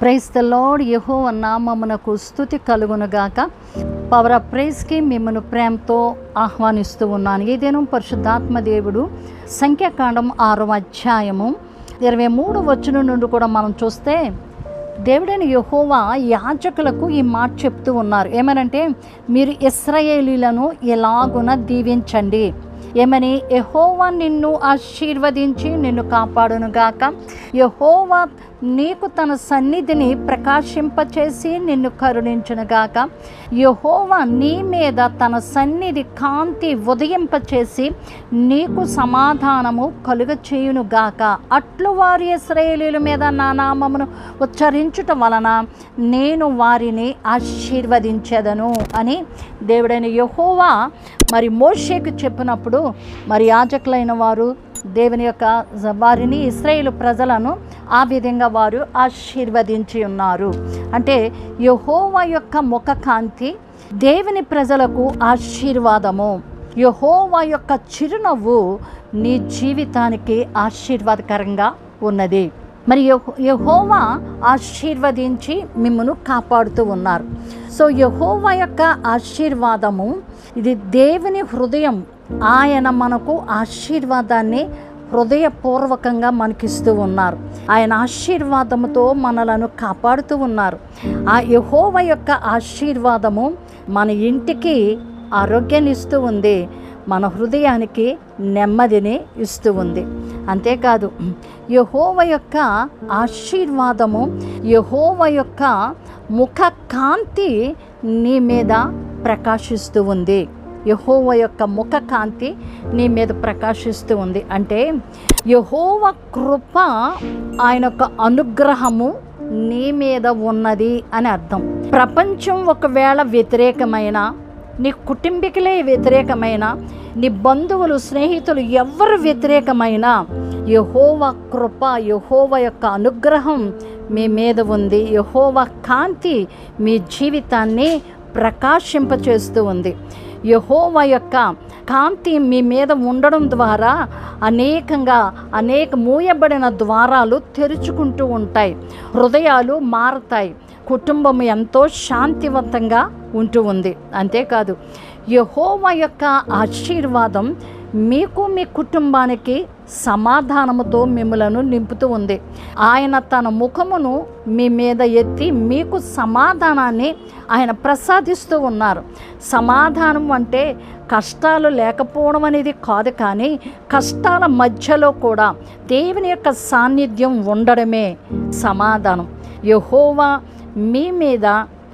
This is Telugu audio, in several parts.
ప్రైస్ ద లాడ్ యహో నామమునకు స్థుతి కలుగునుగాక పవర్ ఆఫ్ ప్రైజ్కి మిమ్మల్ని ప్రేమతో ఆహ్వానిస్తూ ఉన్నాను. ఏదేనో పరిశుద్ధాత్మ దేవుడు సంఖ్యాకాండం ఆరో అధ్యాయము. ఇరవై మూడు వచ్చిన నుండి కూడా మనం చూస్తే దేవుడైన యహోవా యాజకులకు ఈ మాట చెప్తూ ఉన్నారు. ఏమనంటే మీరు ఇస్రాయేలీలను ఎలాగున దీవించండి? ఏమని? యహోవా నిన్ను ఆశీర్వదించి నిన్ను కాపాడునుగాక. యహోవా నీకు తన సన్నిధిని ప్రకాశింపచేసి నిన్ను కరుణించునుగాక. యహోవా నీ మీద తన సన్నిధి కాంతి ఉదయింపచేసి నీకు సమాధానము కలుగ చేయునుగాక అట్లు వారి ఇస్రాయేలీల మీద నా నామమును ఉచ్చరించుట వలన నేను వారిని ఆశీర్వదించెదను అని దేవుడైన యహోవా మరి మోషేకు చెప్పినప్పుడు మరి యాజకులైన వారు దేవుని యొక్క వారిని ఇస్రాయేల్ ప్రజలను ఆ విధంగా వారు ఆశీర్వదించి ఉన్నారు. అంటే యహోవా యొక్క ముఖ కాంతి దేవుని ప్రజలకు ఆశీర్వాదము. యహోవా యొక్క చిరునవ్వు నీ జీవితానికి ఆశీర్వాదకరంగా ఉన్నది. మరి యహోవా ఆశీర్వదించి మిమ్మను కాపాడుతూ ఉన్నారు. సో యహోవా యొక్క ఆశీర్వాదము ఇది దేవుని హృదయం. ఆయన మనకు ఆశీర్వాదాన్ని హృదయపూర్వకంగా మనకిస్తూ ఉన్నారు. ఆయన ఆశీర్వాదముతో మనలను కాపాడుతూ ఉన్నారు. ఆ యహోవ యొక్క ఆశీర్వాదము మన ఇంటికి ఆరోగ్యాన్ని ఇస్తూ ఉంది. మన హృదయానికి నెమ్మదిని ఇస్తూ ఉంది. అంతేకాదు యహోవ యొక్క ఆశీర్వాదము యహోవ యొక్క ముఖ కాంతి నీ మీద ప్రకాశిస్తూ ఉంది. యహోవ యొక్క ముఖ కాంతి నీ మీద ప్రకాశిస్తూ ఉంది. అంటే యహోవ కృప ఆయన యొక్క అనుగ్రహము నీ మీద ఉన్నది అని అర్థం. ప్రపంచం ఒకవేళ వ్యతిరేకమైన నీ కుటుంబీకులే వ్యతిరేకమైన నీ బంధువులు స్నేహితులు ఎవరు వ్యతిరేకమైన యహోవ కృప యహోవ యొక్క అనుగ్రహం మీ మీద ఉంది. యహోవ కాంతి మీ జీవితాన్ని ప్రకాశింపచేస్తూ ఉంది. యహోవ యొక్క కాంతి మీ మీద ఉండడం ద్వారా అనేకంగా అనేక మూయబడిన ద్వారాలు తెరుచుకుంటూ ఉంటాయి. హృదయాలు మారతాయి. కుటుంబం ఎంతో శాంతివంతంగా ఉంటూ ఉంది. అంతేకాదు యహోవ యొక్క ఆశీర్వాదం మీకు మీ కుటుంబానికి సమాధానముతో మిమ్మలను నింపుతూ ఉంది. ఆయన తన ముఖమును మీ మీద ఎత్తి మీకు సమాధానాన్ని ఆయన ప్రసాదిస్తూ ఉన్నారు. సమాధానం అంటే కష్టాలు లేకపోవడం అనేది కాదు కానీ కష్టాల మధ్యలో కూడా దేవుని యొక్క సాన్నిధ్యం ఉండడమే సమాధానం. యహోవా మీ మీద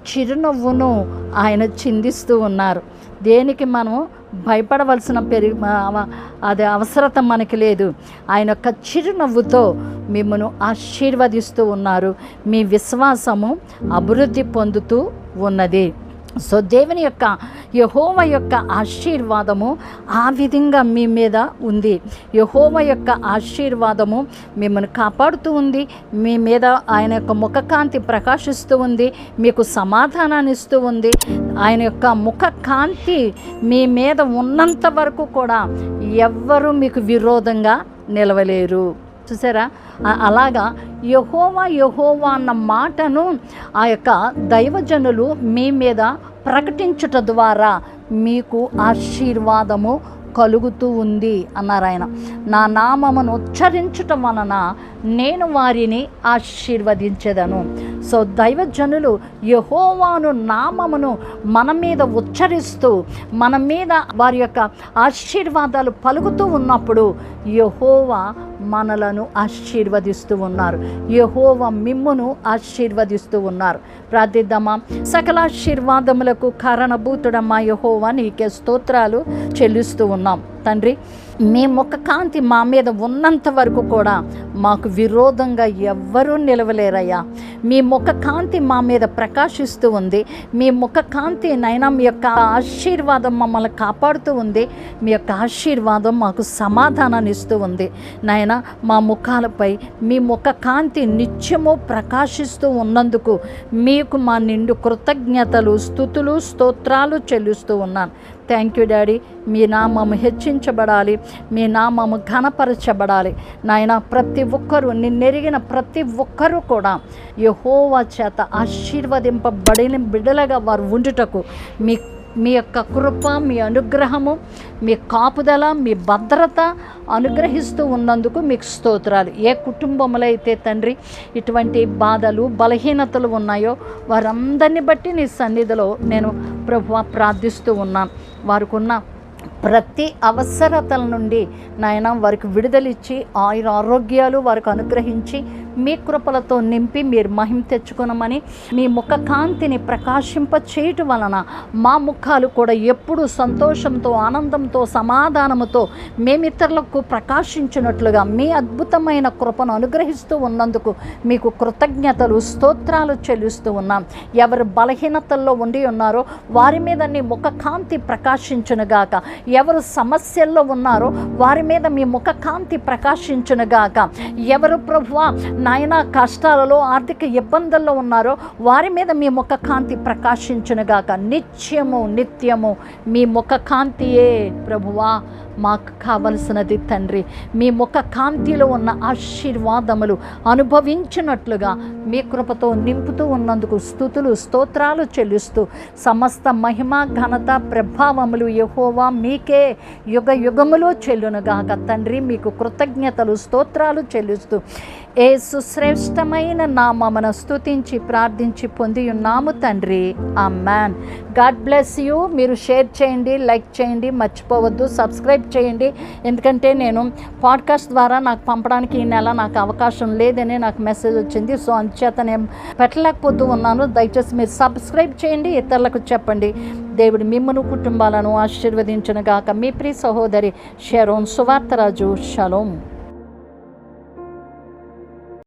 చిరునవ్వును ఆయన చిందిస్తూ ఉన్నారు. దేనికి మనము భయపడవలసిన పెరి అది అవసరత మనకి లేదు. ఆయన యొక్క చిరునవ్వుతో మిమ్మను ఆశీర్వదిస్తూ ఉన్నారు. మీ విశ్వాసము అభివృద్ధి పొందుతూ ఉన్నది. సో దేవుని యొక్క యహోవ యొక్క ఆశీర్వాదము ఆ విధంగా మీ మీద ఉంది. యహోవ యొక్క ఆశీర్వాదము మిమ్మల్ని కాపాడుతూ ఉంది. మీ మీద ఆయన యొక్క ముఖకాంతి ప్రకాశిస్తూ ఉంది. మీకు సమాధానాన్ని ఇస్తూ ఉంది. ఆయన యొక్క ముఖ కాంతి మీ మీద ఉన్నంత వరకు కూడా ఎవ్వరూ మీకు విరోధంగా నిలవలేరు. చూసారా? అలాగా యహోవా యహోవా అన్న మాటను ఆ యొక్క దైవజనులు మీ మీద ప్రకటించుట ద్వారా మీకు ఆశీర్వాదము కలుగుతూ ఉంది అన్నారు ఆయన. నా నామమును ఉచ్చరించటం వలన నేను వారిని ఆశీర్వదించేదను. సో దైవజనులు యహోవాను నామమును మన మీద ఉచ్చరిస్తూ మన మీద వారి యొక్క ఆశీర్వాదాలు పలుకుతూ ఉన్నప్పుడు యహోవా మనలను ఆశీర్వదిస్తూ ఉన్నారు. యహోవ మిమ్మును ఆశీర్వదిస్తూ ఉన్నారు. ప్రార్థిద్దామా? సకల ఆశీర్వాదములకు కారణభూతుడమ్మా యహోవా నీకే స్తోత్రాలు చెల్లిస్తూ ఉన్నాం. తండ్రి మీ ముఖ కాంతి మా మీద ఉన్నంత వరకు కూడా మాకు విరోధంగా ఎవ్వరూ నిలవలేరయ్యా. మీ ముఖ కాంతి మా మీద ప్రకాశిస్తూ ఉంది. మీ ముఖ కాంతి నైనా మీ యొక్క ఆశీర్వాదం మమ్మల్ని కాపాడుతూ ఉంది. మీ యొక్క ఆశీర్వాదం మాకు సమాధానాన్ని ఇస్తూ ఉంది. నాయన మా ముఖాలపై మీ ముఖ కాంతి నిత్యము ప్రకాశిస్తూ ఉన్నందుకు మీకు మా నిండు కృతజ్ఞతలు స్థుతులు స్తోత్రాలు చెల్లిస్తూ ఉన్నాను. థ్యాంక్ యూ డాడీ మీ నామము హెచ్చించబడాలి. మీ నామము ఘనపరచబడాలి. నాయన ప్రతి ఒక్కరూ నిన్నెరిగిన ప్రతి ఒక్కరూ కూడా యహోవా చేత ఆశీర్వదింపబడిన బిడ్డలుగా వారు ఉండుటకు మీ మీ యొక్క కృప మీ అనుగ్రహము మీ కాపుదల మీ భద్రత అనుగ్రహిస్తూ ఉన్నందుకు మీకు స్తోత్రాలు. ఏ కుటుంబంలో అయితే తండ్రి ఇటువంటి బాధలు బలహీనతలు ఉన్నాయో వారందరిని బట్టి నీ సన్నిధిలో నేను ప్రభు ప్రార్థిస్తూ ఉన్నాను. వారికున్న ప్రతి అవసరతల నుండి నాయన వారికి విడుదలిచ్చి ఆయుర ఆరోగ్యాలు వారికి అనుగ్రహించి మీ కృపలతో నింపి మీరు మహిమ తెచ్చుకునమని మీ ముఖ కాంతిని ప్రకాశింప చేయటం వలన మా ముఖాలు కూడా ఎప్పుడూ సంతోషంతో ఆనందంతో సమాధానముతో మేమితరులకు ప్రకాశించినట్లుగా మీ అద్భుతమైన కృపను అనుగ్రహిస్తూ ఉన్నందుకు మీకు కృతజ్ఞతలు స్తోత్రాలు చెల్లిస్తూ ఉన్నాం. ఎవరు బలహీనతల్లో ఉండి ఉన్నారో వారి మీద నీ ముఖ కాంతి ప్రకాశించునుగాక. ఎవరు సమస్యల్లో ఉన్నారో వారి మీద మీ ముఖ కాంతి ప్రకాశించునుగాక. ఎవరు ప్రభువ నాయన కష్టాలలో ఆర్థిక ఇబ్బందుల్లో ఉన్నారో వారి మీద మీ ముఖ కాంతి ప్రకాశించునుగాక. నిత్యము నిత్యము మీ ముఖ కాంతియే ప్రభువా. మాకు కావలసినది తండ్రి. మీ ముఖ కాంతిలో ఉన్న ఆశీర్వాదములు అనుభవించినట్లుగా మీ కృపతో నింపుతూ ఉన్నందుకు స్థుతులు స్తోత్రాలు చెల్లిస్తూ సమస్త మహిమ ఘనత ప్రభావములు యహోవా మీకే యుగ యుగములో చెల్లునుగాక. తండ్రి మీకు కృతజ్ఞతలు స్తోత్రాలు చెల్లిస్తూ ఏ సుశ్రేష్టమైన నామమున స్థుతించి ప్రార్థించి పొంది ఉన్నాము తండ్రి. Amen god bless you. మీరు షేర్ చేయండి లైక్ చేయండి. మర్చిపోవద్దు. సబ్స్క్రైబ్ చేయండి. ఎందుకంటే నేను పాడ్కాస్ట్ ద్వారా నాకు పంపడానికి ఈ నెల నాకు అవకాశం లేదని నాకు మెసేజ్ వచ్చింది. సో అందుచేత నేను పెట్టలేకపోతూ ఉన్నాను. దయచేసి మీరు సబ్స్క్రైబ్ చేయండి. ఇతరులకు చెప్పండి. దేవుడు మిమ్మను కుటుంబాలను ఆశీర్వదించునుగాక. మీ ప్రియ సహోదరి షెరోన్ సువార్తరాజు షలోం.